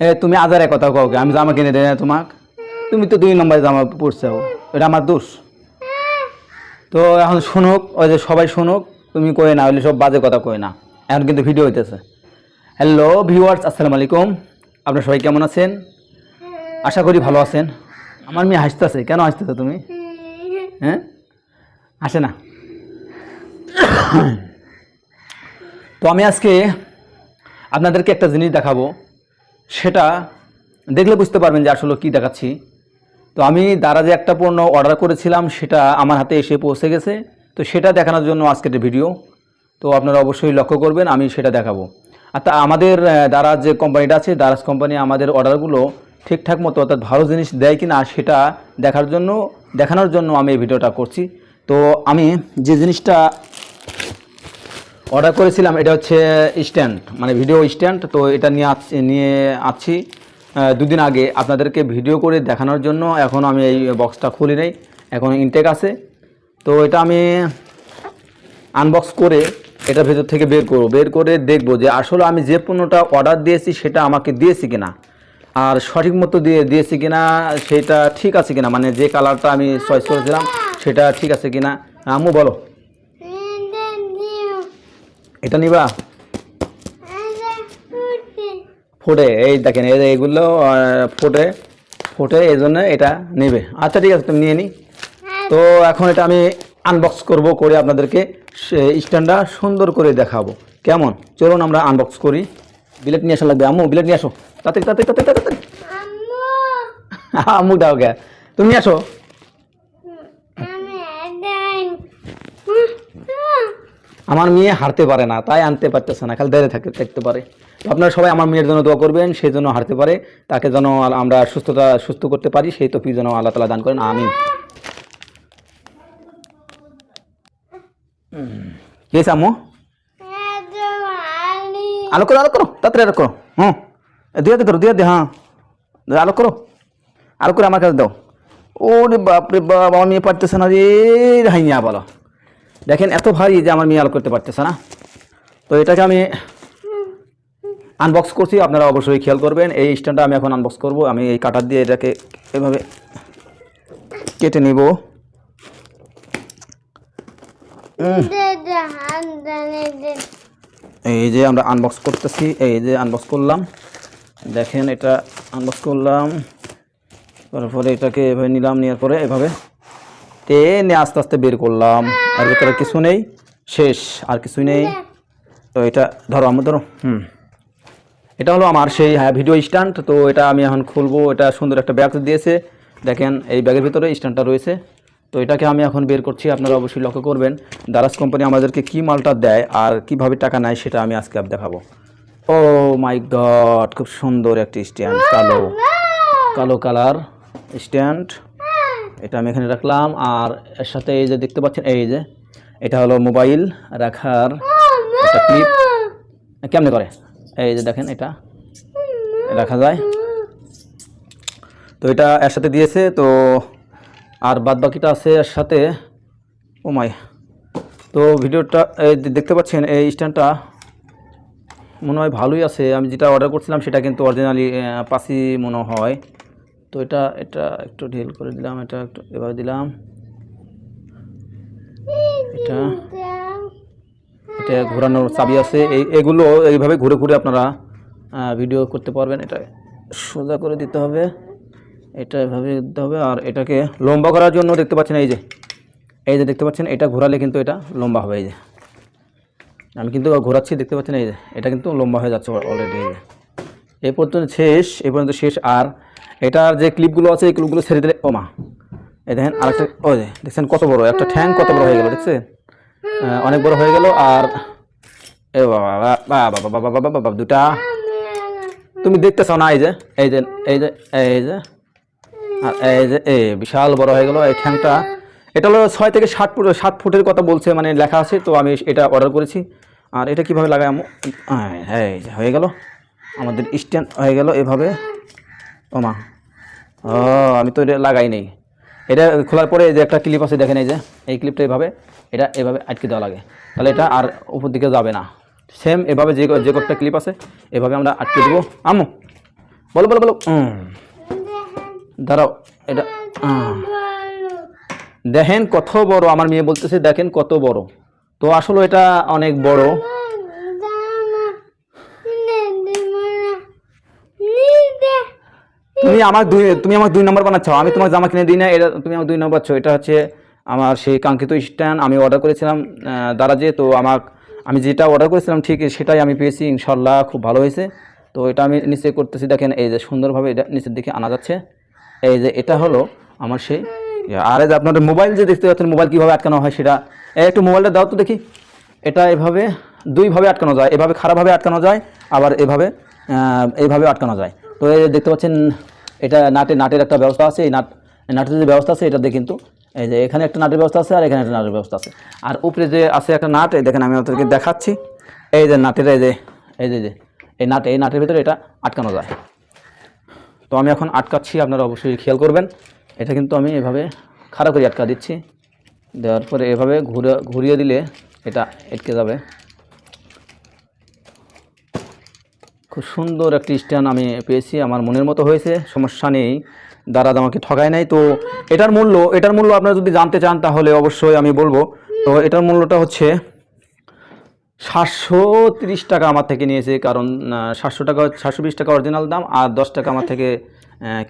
এ, তুমি আজারে কথা কও আমি জামা কিনে দেয় না তোমাক। তুমি তো দুই নম্বরে জামা পড়ছো এটা আমার দোষ। তো এখন শুনুক, ওই যে সবাই শুনুক, তুমি কয়ে না হইলে সব বাজে কথা কয়ে না। এখন কিন্তু ভিডিও হইতেছে। হ্যালো ভিউয়ার্স আসসালামু আলাইকুম। আপনারা সবাই কেমন আছেন? আশা করি ভালো আছেন। আমার মেয়ে হাসতেছে। কেন হাসতেছো তুমি? হ্যাঁ? আসে না। তো আমি আজকে আপনাদেরকে একটা জিনিস দেখাবো। সেটা দেখলে বুঝতে পারবেন যে আসলে কী দেখাচ্ছি। তো আমি দ্বারা যে একটা পণ্য অর্ডার করেছিলাম, সেটা আমার হাতে এসে পৌঁছে গেছে। তো সেটা দেখানোর জন্য আজকের ভিডিও তো আপনারা অবশ্যই লক্ষ্য করবেন, আমি সেটা দেখাবো। আর তা আমাদের দারাজ যে কোম্পানিটা আছে দারাজ কোম্পানি আমাদের অর্ডারগুলো ঠিকঠাক মতো অর্থাৎ ভালো জিনিস দেয় কি না সেটা দেখার জন্য, দেখানোর জন্য আমি এই ভিডিওটা করছি। তো আমি যে জিনিসটা অর্ডার করেছিলাম, এটা হচ্ছে স্ট্যান্ড মানে ভিডিও স্ট্যান্ড তো এটা নিয়ে নিয়ে আছি দুদিন আগে। আপনাদেরকে ভিডিও করে দেখানোর জন্য এখন আমি এই বক্সটা খুলি নেই, এখন ইনটেক আছে। তো এটা আমি আনবক্স করে এটা ভেতর থেকে বের করব। বের করে দেখব যে আসলে আমি যে পণ্যটা অর্ডার দিয়েছি, সেটা আমাকে দিয়েছি কিনা। আর সঠিক মতো দিয়ে, দিয়েছি কিনা, সেটা ঠিক আছে কিনা? মানে যে কালারটা আমি চয়েস করেছিলাম, সেটা ঠিক আছে কিনা? আম্মু, বলো। এটা নিবা? ফোটে। এই দেখেন এই যে এগুলো ফোটে ফোটে এই জন্য এটা নেবে। আচ্ছা ঠিক আছে তুমি নিয়ে নি। তো এখন এটা আমি আনবক্স করব করে আপনাদেরকে স্ট্যান্ডটা সুন্দর করে দেখাবো। কেমন? চলুন আমরা আনবক্স করি। বিলেট নিয়ে আসা লাগবে। আম্মু বিলেট নিয়ে আসো। তাতে তাতে তাতে তাতে আম্মু। দাও গে। তুমি আসো। আমার মেয়ে হারতে পারে না, তাই আনতে পারতেছে না, খালি দাঁড়িয়ে থাকতে থাকতে পারে। আপনারা সবাই আমার মেয়ের জন্য দোয়া করবেন সেই জন্য হারতে পারে, তাকে যেন আমরা সুস্থতা সুস্থ করতে পারি, সেই তো যেন আল্লাহ তালা দান করেন আমি কে আলো করো আলো করো, তাড়াতাড়ি আলো করো। হুম। দিয়ে দে ধরো হ্যাঁ। আলো করো। আলো করে আমার কাছে দাও। ওরে বাপ রে বাপ, আমার মেয়ে পারতেছে না রে হাইয়া বলো। দেখেন এত ভারী যে আমার মেয়ে আলো করতে পারতেছে না। তো এটাকে আমি আনবক্স করছি আপনারা অবশ্যই খেয়াল করবেন। এই স্ট্যান্ডটা আমি এখন আনবক্স করব। আমি এই কাটার দিয়ে এটাকে এভাবে কেটে নিব। এই যে আমরা আনবক্স করতেছি এই যে আনবক্স করলাম। দেখেন এটা আনবক্স করলাম। তারপরে এটাকে এভাবে নিলাম নেওয়ার পরে এভাবে টেনে আস্তে আস্তে বের করলাম। আর ভেতরে কিছু নেই। শেষ আর কিছুই নেই। তো এটা ধরো আমার ধরো হুম। এটা হলো আমার সেই হ্যাঁ ভিডিও স্ট্যান্ড তো এটা আমি এখন খুলবো। এটা সুন্দর একটা ব্যাগ দিয়েছে। দেখেন এই ব্যাগের ভিতরে স্ট্যান্ডটা রয়েছে। তো এটাকে আমি এখন বের করছি। আপনারা অবশ্যই লক্ষ্য করবেন দারাজ কোম্পানি আমাদেরকে কী মালটা দেয় আর কীভাবে টাকা নেয় সেটা আমি আজকে আপ দেখাবো। ও মাই গড খুব সুন্দর একটি স্ট্যান্ড কালো। কালো কালার স্ট্যান্ড এটা আমি এখানে রাখলাম। আর এর সাথে এই যে দেখতে পাচ্ছেন এই যে এটা হলো মোবাইল রাখার একটা ক্লিপ। কেমনে করে? এই যে দেখেন এটা রাখা যায়। তো এটা এর সাথে দিয়েছে তো আর বাদ বাকিটা আছে এর সাথে। ও মাই। তো ভিডিওটা এই দেখতে পাচ্ছেন এই স্ট্যান্ডটা মনে হয় ভালোই আছে। আমি যেটা অর্ডার করছিলাম সেটা কিন্তু অরিজিনালি পাসি মনে হয়। তো এটা এটা একটু ঢিল করে দিলাম, এটা একটু এভাবে দিলাম। এটা এটা ঘোরানোর চাবি আছে। এই, এগুলো এইভাবে ঘুরে ঘুরে আপনারা ভিডিও করতে পারবেন। এটা সোজা করে দিতে হবে। এটা এভাবে দিতে হবে। আর এটাকে লম্বা করার জন্য দেখতে পাচ্ছেন এই যে এই যে দেখতে পাচ্ছেন, এটা ঘোরালে কিন্তু এটা লম্বা হবে। এই যে, আমি কিন্তু ঘোরাচ্ছি, দেখতে পাচ্ছেন এই যে, এটা কিন্তু লম্বা হয়ে যাচ্ছে অলরেডি এই যে এই পর্যন্ত শেষ এই পর্যন্ত শেষ। আর এটার যে ক্লিপগুলো আছে, এই ক্লিপগুলো ছেড়ে দিলে, ও মা। এই দেখেন আরেকটা, ও দেখছেন কত বড়, একটা ঠ্যাং কত বড় হয়ে গেল, দেখছেন? অনেক বড় হয়ে গেল, আর এ বাবা বাবা বাবা বাবা বাবা দুটা। তুমি দেখতেছ না, এই যে এই যে এই যে এই যে, আর এই যে, এ, বিশাল বড় হয়ে গেল এই ঠ্যাংটা। এটা হলো ছয় থেকে সাত ফুট, সাত ফুটের কথা বলছে মানে লেখা আছে, তো আমি এটা অর্ডার করেছি। আর এটা কীভাবে লাগাই এই হয়ে গেল। আমাদের স্ট্যান্ড হয়ে গেল এভাবে। ও ও, আমি তো এটা লাগাই নেই। এটা খোলার পরে যে একটা ক্লিপ আছে, দেখেন এই যে, এই ক্লিপটা এভাবে, এটা এভাবে আটকে দেওয়া লাগে। তাহলে এটা আর উপর দিকে যাবে না। সেম এভাবে যে যে কটা ক্লিপ আছে, এভাবে আমরা আটকে দেবো। আমু বলো বলো বলো। দাঁড়াও, এটা দেখেন কত বড়, আমার মেয়ে বলতেছে, দেখেন কত বড়। তো আসলে এটা অনেক বড়। তুমি আমার দুই তুমি আমার দুই নম্বর বানাচ্ছ। আমি তোমার জামা কিনে দিই না এটা তুমি আমার দুই নম্বর এটা হচ্ছে আমার সেই কাঙ্ক্ষিত স্ট্যান্ড আমি অর্ডার করেছিলাম আহ, দারাজে। তো আমার আমি যেটা অর্ডার করেছিলাম ঠিক সেটাই আমি পেয়েছি ইনশাল্লাহ খুব ভালো হয়েছে। তো এটা আমি নিচে করতেছি দেখেন এই যে সুন্দরভাবে এটা নিচের দিকে আনা যাচ্ছে। এই যে এটা হলো আমার সেই। আর যে আপনাদের মোবাইল যে দেখতে পাচ্ছেন মোবাইল কীভাবে আটকানো হয় সেটা একটু মোবাইলটা দাও তো দেখি। এটা এভাবে দুইভাবে আটকানো যায় এভাবে খারাপভাবে আটকানো যায় আবার এভাবে এইভাবে আটকানো যায়। তো এই যে দেখতে পাচ্ছেন, এটা নাটে, নাটের একটা ব্যবস্থা আছে। এই নাট নাটের যে ব্যবস্থা আছে এটাতে কিন্তু এই যে এখানে একটা নাটের ব্যবস্থা আছে আর এখানে একটা নাটের ব্যবস্থা আছে। আর উপরে যে আছে একটা নাট, এই দেখেন আমি আপনাদেরকে দেখাচ্ছি। এই যে নাটের এই যে এই যে, এই নাট, এই নাটের ভিতরে এটা আটকানো যায়। তো আমি এখন আটকাচ্ছি, আপনারা অবশ্যই খেয়াল করবেন। এটা কিন্তু আমি এভাবে খাড়া করে আটকা দিচ্ছি। দেওয়ার পরে এভাবে ঘুরে, ঘুরিয়ে দিলে এটা আটকে যাবে। খুব সুন্দর একটি স্ট্যান্ড আমি পেয়েছি, আমার মনের মতো হয়েছে, সমস্যা নেই। দারাজ আমাকে ঠকায় নাই, তো এটার মূল্য এটার মূল্য আপনারা যদি জানতে চান তাহলে অবশ্যই আমি বলব। তো এটার মূল্যটা হচ্ছে সাতশো তিরিশ টাকা আমার থেকে নিয়েছে, কারণ সাতশো টাকা, সাতশো বিশ টাকা অরিজিনাল দাম আর দশ টাকা আমার থেকে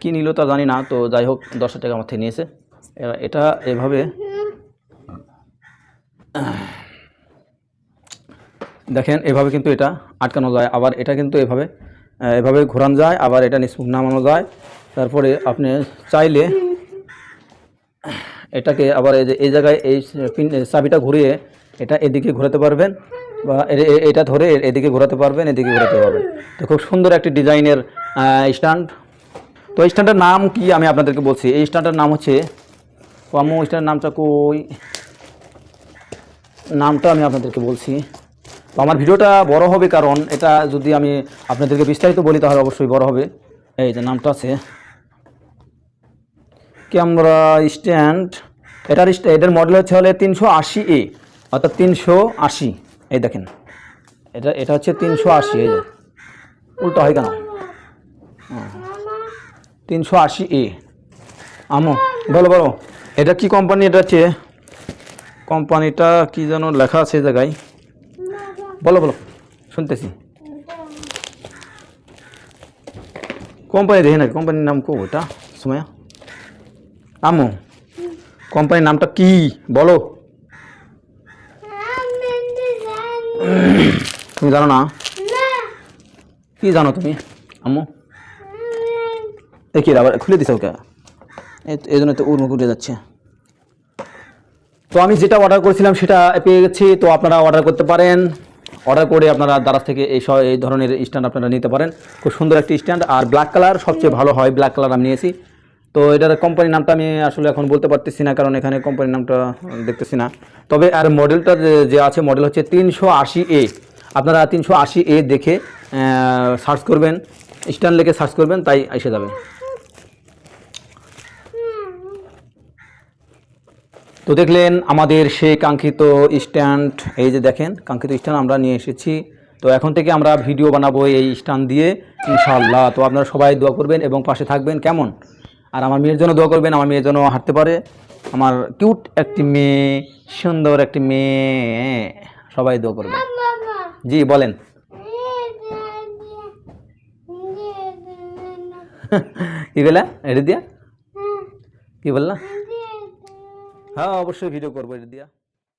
কি নিল তা জানি না, তো যাই হোক, দশ টাকা আমার থেকে নিয়েছে। এটা এভাবে দেখেন, এভাবে কিন্তু এটা আটকানো যায়। আবার এটা কিন্তু এভাবে এভাবে ঘোরানো যায়, আবার এটা নিষ্পুক নামানো যায়। তারপরে আপনি চাইলে এটাকে আবার এই যে, এই জায়গায় এই পিন চাবিটা ঘুরিয়ে এটা এদিকে ঘোরাতে পারবেন বা এটা ধরে এদিকে ঘোরাতে পারবেন, এদিকে ঘোরাতে পারবেন। তো খুব সুন্দর একটি ডিজাইনের স্ট্যান্ড। তো এই স্ট্যান্ডের নাম কি আমি আপনাদেরকে বলছি? এই স্ট্যান্ডের নাম হচ্ছে পামো স্ট্যান্ডের নামটা কই? নামটা আমি আপনাদেরকে বলছি। তো আমার ভিডিওটা বড় হবে কারণ এটা যদি আমি আপনাদেরকে বিস্তারিত বলি, তাহলে অবশ্যই বড় হবে। এই যে নামটা আছে। Camera stand. এটার এটার মডেল হচ্ছে হলে তিনশো আশি এ, অর্থাৎ তিনশো আশি। এই দেখেন, এটা এটা হচ্ছে তিনশো আশি, এই উল্টো হয় কেন? তিনশো আশি এ। আমো, বলো বলো। এটা কি কোম্পানি এটা হচ্ছে? কোম্পানিটা কি যেন লেখা আছে জায়গায়। বলো বলো। শুনতেছি। কোম্পানি দেখে নাকি কোম্পানির নাম কো ওটা সময়া আমু কোম্পানির নামটা কি? বলো। তুমি জানো না? কি জানো তুমি এ কি আবার খুলে দিছো ওকে। এই- জন্য তো উর্মুখ উঠে যাচ্ছে। তো আমি যেটা অর্ডার করেছিলাম সেটা পেয়ে গেছি, তো আপনারা অর্ডার করতে পারেন। অর্ডার করে আপনারা দারাজ থেকে এই এই ধরনের স্ট্যান্ড আপনারা নিতে পারেন। খুব সুন্দর একটি স্ট্যান্ড। আর ব্ল্যাক কালার সবচেয়ে ভালো হয় ব্ল্যাক কালার আমি নিয়েছি। তো এটার কোম্পানির নামটা আমি আসলে এখন বলতে পারতেছি না, কারণ এখানে কোম্পানির নামটা দেখতেছি না। তবে আর মডেলটা যে আছে মডেল হচ্ছে তিনশো আশি এ আপনারা তিনশো আশি এ দেখে সার্চ করবেন। স্ট্যান্ড লেখে সার্চ করবেন, তাই এসে যাবে। তো দেখলেন আমাদের সেই কাঙ্ক্ষিত স্ট্যান্ড, এই যে দেখেন, কাঙ্ক্ষিত স্ট্যান্ড আমরা নিয়ে এসেছি। তো এখন থেকে আমরা ভিডিও বানাবো এই স্ট্যান্ড দিয়ে, ইনশাআল্লাহ। তো আপনারা সবাই দোয়া করবেন এবং পাশে থাকবেন। কেমন? আর আমার মেয়ের জন্য দোয়া করবেন, আমার মেয়ের জন্য হাঁটতে পারে। আমার কিউট একটি মেয়ে, সুন্দর একটি মেয়ে। সবাই দোয়া করবেন। জি, বলেন। কি বলে এটা দিয়া? কি বললা? হ্যাঁ অবশ্যই ভিডিও করব এটা দিয়া।